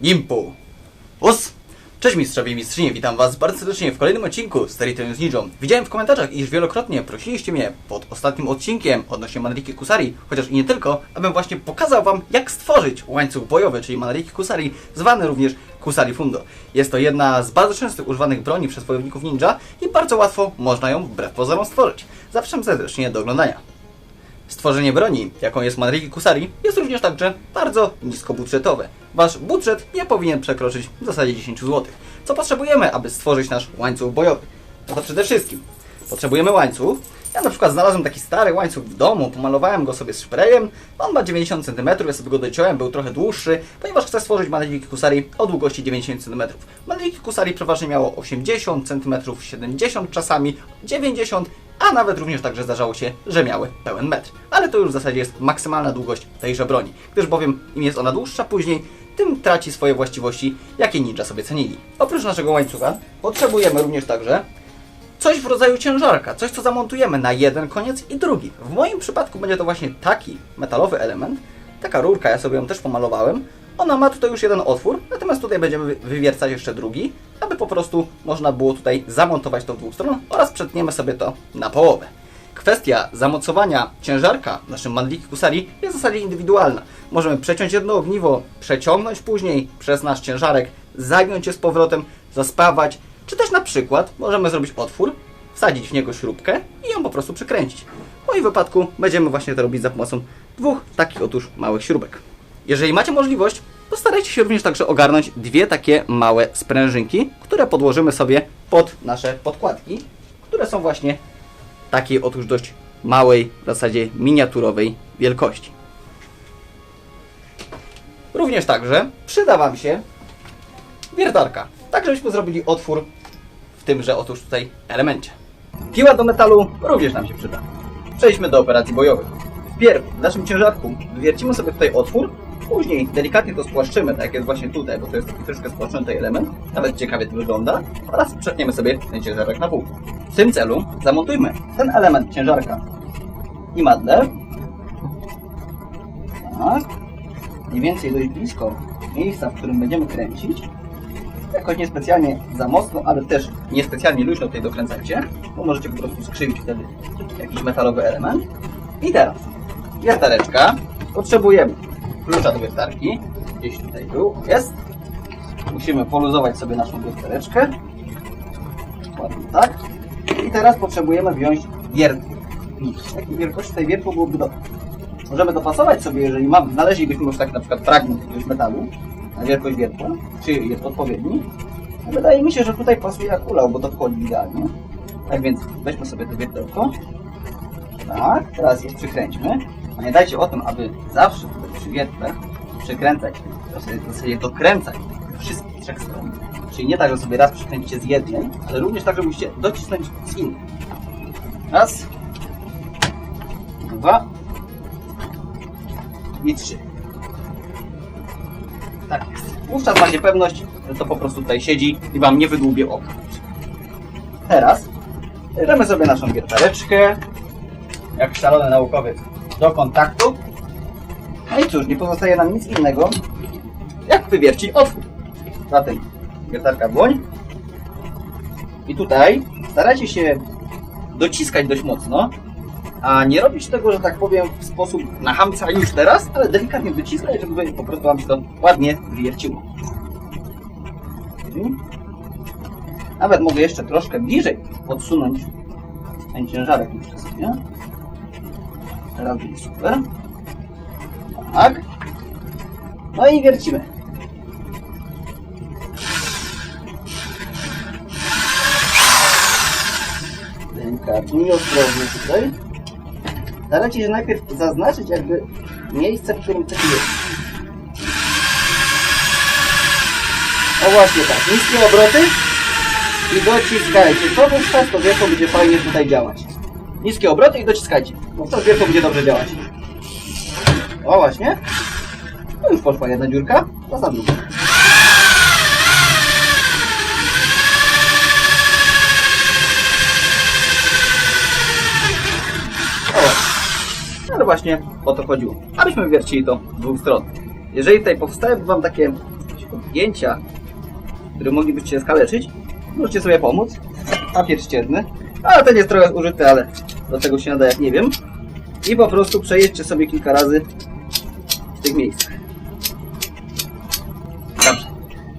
Gimpu! Us! Cześć mistrzowie i mistrzynie, witam was bardzo serdecznie w kolejnym odcinku z Territorium z Ninją. Widziałem w komentarzach, iż wielokrotnie prosiliście mnie pod ostatnim odcinkiem odnośnie Manriki Kusari, chociaż i nie tylko, abym właśnie pokazał wam jak stworzyć łańcuch bojowy, czyli Manriki Kusari, zwany również Kusari Fundo. Jest to jedna z bardzo często używanych broni przez wojowników ninja i bardzo łatwo można ją wbrew pozorom stworzyć. Zapraszam serdecznie do oglądania. Stworzenie broni, jaką jest Manriki Kusari, jest również także bardzo niskobudżetowe. Wasz budżet nie powinien przekroczyć w zasadzie 10 zł. Co potrzebujemy, aby stworzyć nasz łańcuch bojowy? No to przede wszystkim potrzebujemy łańcuch. Ja na przykład znalazłem taki stary łańcuch w domu, pomalowałem go sobie sprayem. On ma 90 cm, ja sobie go dociąłem, był trochę dłuższy, ponieważ chcę stworzyć Manriki Kusari o długości 90 cm. Manriki Kusari przeważnie miało 80 cm, 70 czasami, 90 a nawet również także zdarzało się, że miały pełen metr. Ale to już w zasadzie jest maksymalna długość tejże broni, gdyż bowiem im jest ona dłuższa później, tym traci swoje właściwości, jakie ninja sobie cenili. Oprócz naszego łańcucha potrzebujemy również także coś w rodzaju ciężarka, coś co zamontujemy na jeden koniec i drugi. W moim przypadku będzie to właśnie taki metalowy element, taka rurka, ja sobie ją też pomalowałem. Ona ma tutaj już jeden otwór, natomiast tutaj będziemy wy- wywiercać jeszcze drugi, aby po prostu można było tutaj zamontować to w dwóch stron oraz przetniemy sobie to na połowę. Kwestia zamocowania ciężarka w naszym Mandliki Kusari jest w zasadzie indywidualna. Możemy przeciąć jedno ogniwo, przeciągnąć później przez nasz ciężarek, zagiąć je z powrotem, zaspawać, czy też na przykład możemy zrobić otwór, wsadzić w niego śrubkę i ją po prostu przykręcić. W moim wypadku będziemy właśnie to robić za pomocą dwóch takich otóż małych śrubek. Jeżeli macie możliwość, postarajcie się również także ogarnąć dwie takie małe sprężynki, które podłożymy sobie pod nasze podkładki, które są właśnie takiej otóż dość małej, w zasadzie miniaturowej wielkości. Również także przyda Wam się wiertarka, tak żebyśmy zrobili otwór w tymże otóż tutaj elemencie. Piła do metalu również nam się przyda. Przejdźmy do operacji bojowych. Wpierw w naszym ciężarku wywiercimy sobie tutaj otwór, później delikatnie to spłaszczymy, tak jak jest właśnie tutaj, bo to jest taki troszkę spłaszczęty element, nawet ciekawie to wygląda, oraz przetniemy sobie ten ciężarek na pół. W tym celu zamontujmy ten element ciężarka i madle. Tak. Mniej więcej dość blisko miejsca, w którym będziemy kręcić. Jakoś niespecjalnie za mocno, ale też niespecjalnie luźno tutaj dokręcajcie, bo możecie po prostu skrzywić wtedy jakiś metalowy element. I teraz wiertareczka. Potrzebujemy klucza do wiertarki. Gdzieś tutaj był, jest. Musimy poluzować sobie naszą wiertareczkę. Ładnie tak. I teraz potrzebujemy wziąć wiertło. Jakiej wielkości tej wiertło byłoby dobre? Możemy dopasować sobie, jeżeli mam, znaleźlibyśmy już taki na przykład fragment jakiegoś metalu na wielkość wiertła, czy jest odpowiedni. Wydaje mi się, że tutaj pasuje jak ulał, bo to wchodzi idealnie. Tak więc weźmy sobie to wiertełko. Tak, teraz je przykręćmy. Pamiętajcie o tym, aby zawsze przy wiertle przykręcać, w zasadzie- w zasadzie dokręcać wszystkich trzech stron. Czyli nie tak, że sobie raz przykręcicie z jednej, ale również tak, że musicie docisnąć z innej. Raz, dwa i trzy. Tak jest. Wówczas macie pewność, że to po prostu tutaj siedzi i Wam nie wydłubie oka. Teraz bierzemy sobie naszą wiertareczkę, jak szalony naukowiec, do kontaktu. No i cóż, nie pozostaje nam nic innego, jak wywiercić otwór. Zatem wiertarka w dłoń. I tutaj starajcie się dociskać dość mocno, a nie robić tego, że tak powiem, w sposób na hamca już teraz, ale delikatnie dociskać, żeby po prostu Wam się to ładnie wywierciło. Nawet mogę jeszcze troszkę bliżej podsunąć ten ciężarek sobie. Teraz będzie super. Tak. No i wiercimy. Delikatnie, ostrożnie tutaj. Starajcie się najpierw zaznaczyć jakby miejsce, w którym chcecie jest. O właśnie tak, niskie obroty i dociskajcie. To wówczas to wieko będzie fajnie tutaj działać. Niskie obroty i dociskajcie. No to wiertło będzie dobrze działać. O właśnie. No już poszła jedna dziurka, to za drugą. Ale właśnie o to chodziło. Abyśmy wiercili to z dwóch stron. Jeżeli tutaj powstają Wam takie odgięcia, które moglibyście skaleczyć, możecie sobie pomóc. Papier ścierny, ale ten jest trochę użyty, ale do tego się nada jak nie wiem. I po prostu przejedźcie sobie kilka razy w tych miejscach. Dobrze.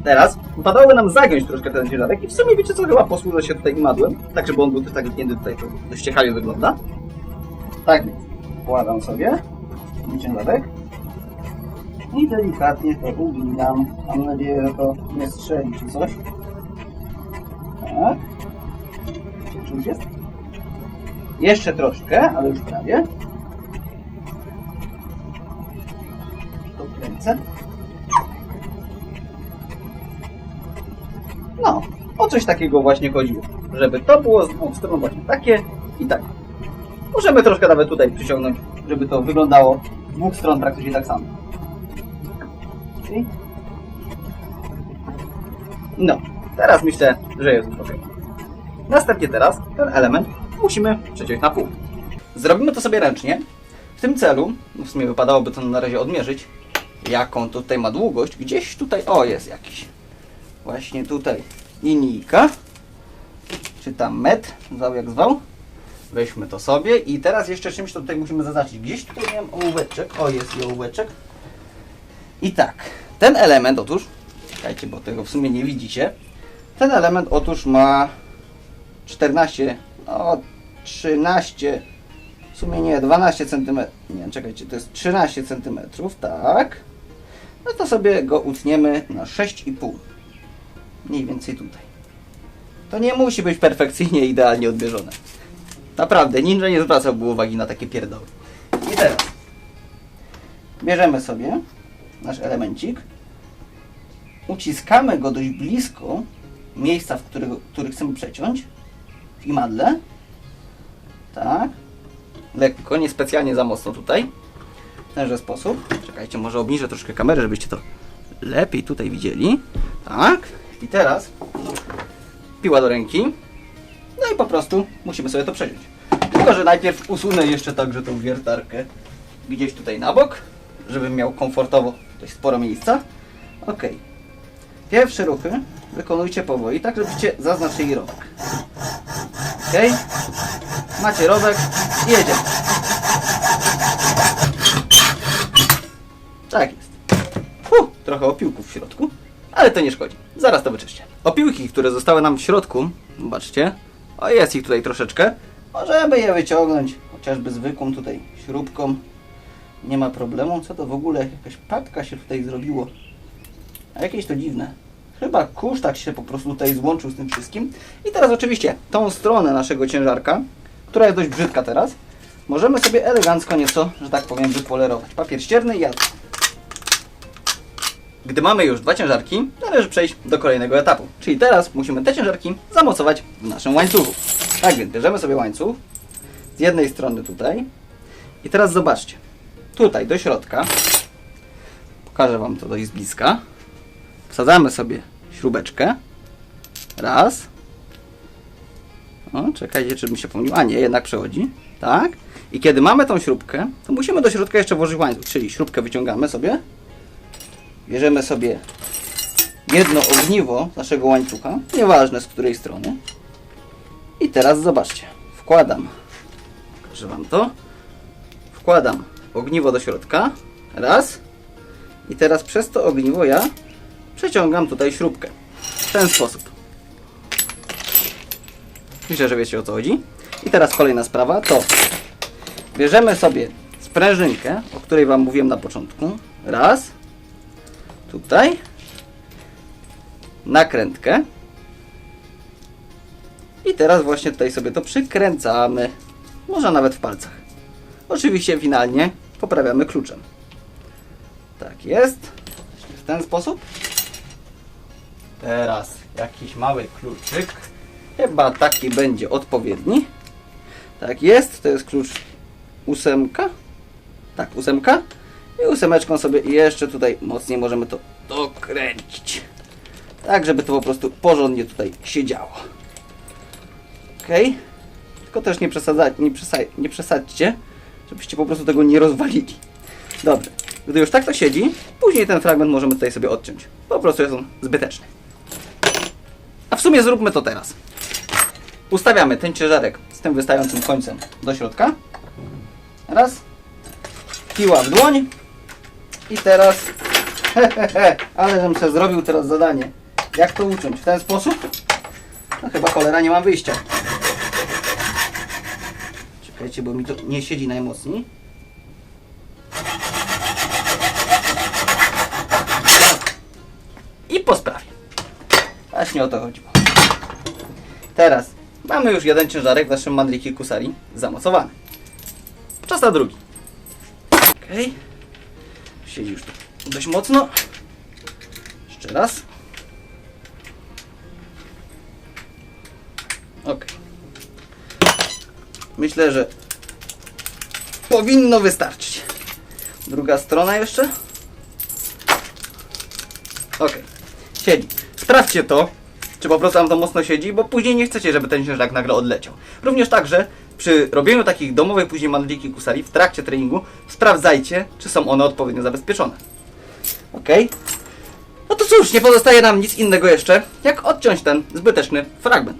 Teraz wypadałoby nam zagiąć troszkę ten ciężarek i w sumie wiecie co, chyba posłużę się tutaj imadłem, tak żeby on był tak wygięty tutaj, to dość ciekawie wygląda. Tak więc wkładam sobie ciężarek i delikatnie to uginam. Mam nadzieję, że to nie strzeli czy coś. Tak. Jest? Jeszcze troszkę, ale już prawie. Dokręcę. No, o coś takiego właśnie chodziło. Żeby to było z dwóch stron właśnie takie i tak. Możemy troszkę nawet tutaj przyciągnąć, żeby to wyglądało z dwóch stron praktycznie tak samo. No, teraz myślę, że jest już ok. Następnie teraz ten element musimy przeciąć na pół. Zrobimy to sobie ręcznie. W tym celu, no w sumie wypadałoby to na razie odmierzyć, jaką tutaj ma długość. Gdzieś tutaj, o jest jakiś. Właśnie tutaj linijka. Czy tam metr, zwał jak zwał. Weźmy to sobie i teraz jeszcze czymś to tutaj musimy zaznaczyć. Gdzieś tutaj miałem ołóweczek. O, jest i ołóweczek. I tak, ten element otóż, czekajcie, bo tego w sumie nie widzicie. Ten element otóż ma 14, no 13, w sumie nie, 12 cm. Nie, czekajcie, to jest 13 cm, tak. No to sobie go utniemy na 6,5. Mniej więcej tutaj. To nie musi być perfekcyjnie, idealnie odmierzone. Naprawdę, ninja nie zwracałby uwagi na takie pierdoły. I teraz bierzemy sobie nasz elemencik, uciskamy go dość blisko miejsca, w którego, który chcemy przeciąć w imadle. Tak. Lekko, niespecjalnie za mocno tutaj. W tenże sposób. Czekajcie, może obniżę troszkę kamerę, żebyście to lepiej tutaj widzieli. Tak. I teraz piła do ręki. No i po prostu musimy sobie to przeciąć. Tylko, że najpierw usunę jeszcze także tą wiertarkę gdzieś tutaj na bok, żebym miał komfortowo dość sporo miejsca. Ok. Pierwsze ruchy wykonujcie powoli, tak żebyście zaznaczyli rowek. Ok. Macie rowek jedziemy. Tak jest. Fuh, trochę opiłków w środku, ale to nie szkodzi. Zaraz to wyczyszczę. Opiłki, które zostały nam w środku, zobaczcie, o jest ich tutaj troszeczkę, możemy je wyciągnąć, chociażby zwykłą tutaj śrubką. Nie ma problemu. Co to w ogóle? Jakaś patka się tutaj zrobiło. A jakieś to dziwne. Chyba kurz tak się po prostu tutaj złączył z tym wszystkim. I teraz oczywiście tą stronę naszego ciężarka, która jest dość brzydka teraz, możemy sobie elegancko nieco, że tak powiem, wypolerować. Papier ścierny i jad. Gdy mamy już dwa ciężarki, należy przejść do kolejnego etapu. Czyli teraz musimy te ciężarki zamocować w naszym łańcuchu. Tak więc bierzemy sobie łańcuch z jednej strony tutaj i teraz zobaczcie. Tutaj do środka pokażę Wam to dość z bliska. Wsadzamy sobie śrubeczkę. Raz. O, czekajcie, czy mi się pomylił. A nie, jednak przechodzi. Tak. I kiedy mamy tą śrubkę, to musimy do środka jeszcze włożyć łańcuch. Czyli śrubkę wyciągamy sobie. Bierzemy sobie jedno ogniwo naszego łańcucha. Nieważne z której strony. I teraz zobaczcie. Wkładam. Pokażę Wam to. Wkładam ogniwo do środka. Raz. I teraz przez to ogniwo ja przeciągam tutaj śrubkę. W ten sposób. Myślę, że wiecie o co chodzi. I teraz kolejna sprawa to bierzemy sobie sprężynkę, o której Wam mówiłem na początku. Raz. Tutaj. Nakrętkę. I teraz właśnie tutaj sobie to przykręcamy. Może nawet w palcach. Oczywiście finalnie poprawiamy kluczem. Tak jest. W ten sposób. Teraz jakiś mały kluczyk. Chyba taki będzie odpowiedni. Tak jest, to jest klucz ósemka. Tak, ósemka. I ósemeczką sobie jeszcze tutaj mocniej możemy to dokręcić. Tak, żeby to po prostu porządnie tutaj siedziało. Ok. Tylko też nie, przesadza, nie, przesa, nie przesadźcie, żebyście po prostu tego nie rozwalili. Dobrze. Gdy już tak to siedzi, później ten fragment możemy tutaj sobie odciąć. Po prostu jest on zbyteczny. A w sumie zróbmy to teraz. Ustawiamy ten ciężarek z tym wystającym końcem do środka. Raz. Piła w dłoń. I teraz... Ale żem sobie zrobił teraz zadanie. Jak to uciąć? W ten sposób? No chyba cholera nie mam wyjścia. Czekajcie, bo mi to nie siedzi najmocniej. Właśnie o to chodziło. Teraz mamy już jeden ciężarek w naszym mandliki kusari zamocowany. Czas na drugi. Okej. Siedzi już dość mocno. Jeszcze raz. Ok. Myślę, że powinno wystarczyć. Druga strona jeszcze. Ok. Siedzi. Sprawdźcie to, czy po prostu tam to mocno siedzi, bo później nie chcecie, żeby ten ciężar nagle odleciał. Również także przy robieniu takich domowych później mandliki kusari w trakcie treningu sprawdzajcie, czy są one odpowiednio zabezpieczone. Ok. No to cóż, nie pozostaje nam nic innego jeszcze, jak odciąć ten zbyteczny fragment.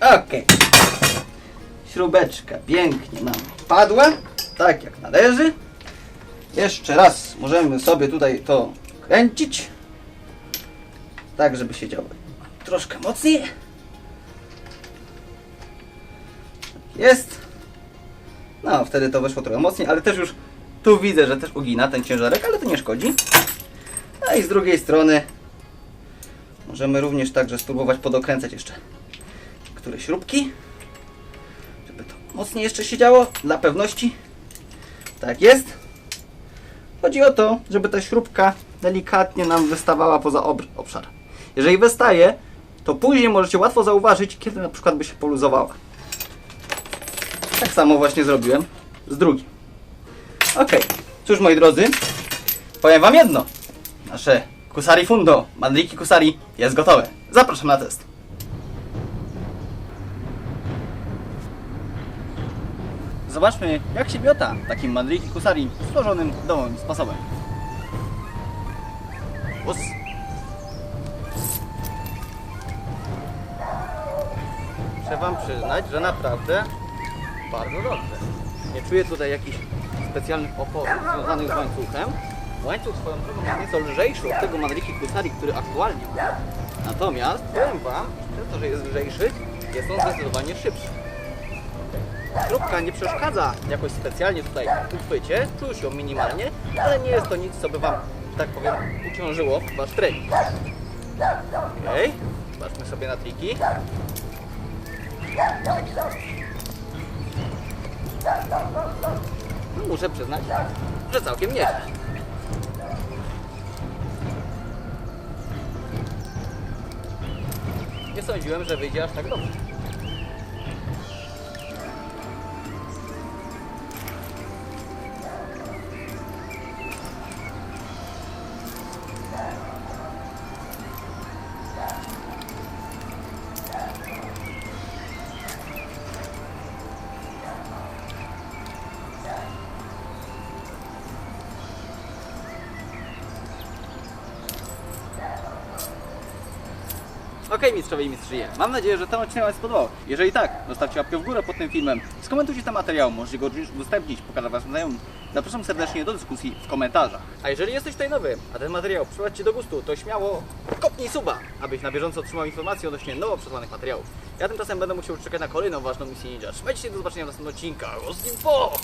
Ok. Śrubeczka pięknie nam padła, tak jak należy. Jeszcze raz możemy sobie tutaj to kręcić. Tak, żeby siedziało troszkę mocniej. Jest. No, wtedy to weszło trochę mocniej, ale też już tu widzę, że też ugina ten ciężarek, ale to nie szkodzi. No i z drugiej strony możemy również także spróbować podokręcać jeszcze niektóre śrubki, żeby to mocniej jeszcze siedziało, dla pewności. Tak jest. Chodzi o to, żeby ta śrubka delikatnie nam wystawała poza obszar. Jeżeli wystaje, to później możecie łatwo zauważyć, kiedy na przykład by się poluzowała. Tak samo właśnie zrobiłem z drugim. Ok, cóż moi drodzy, powiem wam jedno. Nasze Kusari Fundo, Mandriki Kusari jest gotowe. Zapraszam na test. Zobaczmy, jak się miota takim Mandriki Kusari stworzonym domowym sposobem. Us. Przyznać, że naprawdę bardzo dobrze. Nie czuję tutaj jakichś specjalnych oporów związanych z łańcuchem. Łańcuch swoją drogą jest nieco lżejszy od tego Manriki Kusari, który aktualnie mam. Natomiast powiem wam, że przez to, że jest lżejszy, jest on zdecydowanie szybszy. Śrubka nie przeszkadza jakoś specjalnie tutaj w uchwycie, czuć ją minimalnie, ale nie jest to nic, co by wam, tak powiem, uciążyło wasz trening. Okej, zobaczmy sobie na triki. Muszę przyznać, że całkiem nieźle. Nie sądziłem, że wyjdzie aż tak dobrze. Okej, mistrzowie i mistrzynie. Mam nadzieję, że ten odcinek Wam się spodobał. Jeżeli tak, zostawcie łapkę w górę pod tym filmem. Skomentujcie ten materiał, możecie go również udostępnić, pokazać Waszym znajomym. Zapraszam serdecznie do dyskusji w komentarzach. A jeżeli jesteś tutaj nowy, a ten materiał przypadł Ci do gustu, to śmiało kopnij suba, abyś na bieżąco otrzymał informacje odnośnie nowo przesłanych materiałów. Ja tymczasem będę musiał czekać na kolejną ważną misję ninja. Trzymajcie się do zobaczenia w następnym odcinku. Rozdim po!